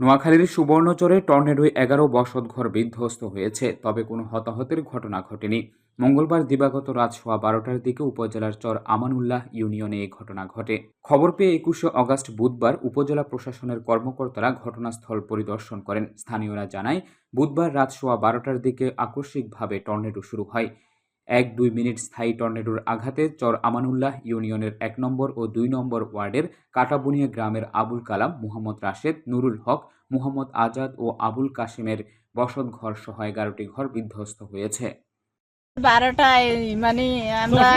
নোয়াখালীর সুবর্ণচরে টর্নেডোয় এগারো বসতঘর বিধ্বস্ত হয়েছে, তবে কোনো হতাহতের ঘটনা ঘটেনি। মঙ্গলবার দিবাগত রাত সোয়া বারোটার দিকে উপজেলার চর আমানুল্লাহ ইউনিয়নে এই ঘটনা ঘটে। খবর পেয়ে একুশে অগাস্ট বুধবার উপজেলা প্রশাসনের কর্মকর্তারা ঘটনাস্থল পরিদর্শন করেন। স্থানীয়রা জানায়, বুধবার রাত সোয়া বারোটার দিকে আকস্মিকভাবে টর্নেডো শুরু হয়। এক দুই মিনিট স্থায়ী টর্নেডোর আঘাতে চর আমানুল্লাহ ইউনিয়নের এক নম্বর ও দুই নম্বর ওয়ার্ডের কাটাবুনিয়া গ্রামের আবুল কালাম মুহাম্মদ রাশেদ নুরুল হক মুহাম্মদ আজাদ ও আবুল কাশিমের বসত ঘর সহ এগারোটি ঘর বিধ্বস্ত হয়েছে। বারোটায় মানে আমরা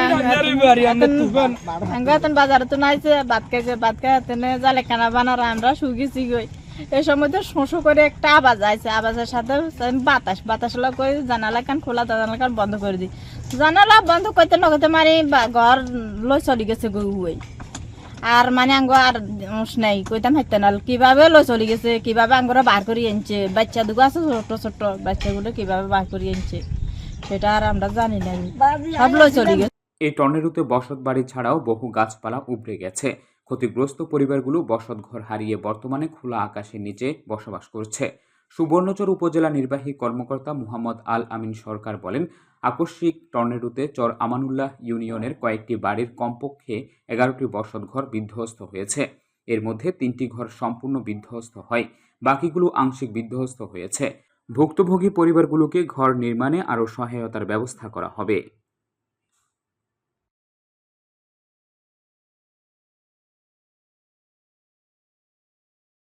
বাজারে তো নাইছে খাইছে ভাত খাই জালে খানা বানার আমরা শুকিছি গই। এই সময় তো করে একটা আওয়াজ আইছে আওয়াজের সাথে বাতাস বাতাস লোক করে জানালা কান খোলা জানালা কান বন্ধ করে দিই। জানালা বন্ধ করতে নগতে মারি বা- ঘর লই চলি গেছে গই আর মানে আঙ্গ আর উস নাই কইতাম হাইতে নাল কীভাবে লই চলি গেছে কীভাবে আঙ্গরা বার করে আনছে বাচ্চা দুগো আছে ছোট ছোট বাচ্চাগুলো কীভাবে বার করে আনছে সেটা আর আমরা জানি না। সব লই চলি গেছে। এই টর্নেডোতে বসত বাড়ি ছাড়াও বহু গাছপালা উবড়ে গেছে। ক্ষতিগ্রস্ত পরিবারগুলো বসতঘর হারিয়ে বর্তমানে খোলা আকাশের নিচে বসবাস করছে। সুবর্ণচর উপজেলা নির্বাহী কর্মকর্তা মুহাম্মদ আল আমিন সরকার বলেন, আকস্মিক টর্নেডোতে চর আমানুল্লাহ ইউনিয়নের কয়েকটি বাড়ির কমপক্ষে এগারোটি বসতঘর বিধ্বস্ত হয়েছে। এর মধ্যে তিনটি ঘর সম্পূর্ণ বিধ্বস্ত হয়, বাকিগুলো আংশিক বিধ্বস্ত হয়েছে। ভুক্তভোগী পরিবারগুলোকে ঘর নির্মাণে আরও সহায়তার ব্যবস্থা করা হবে।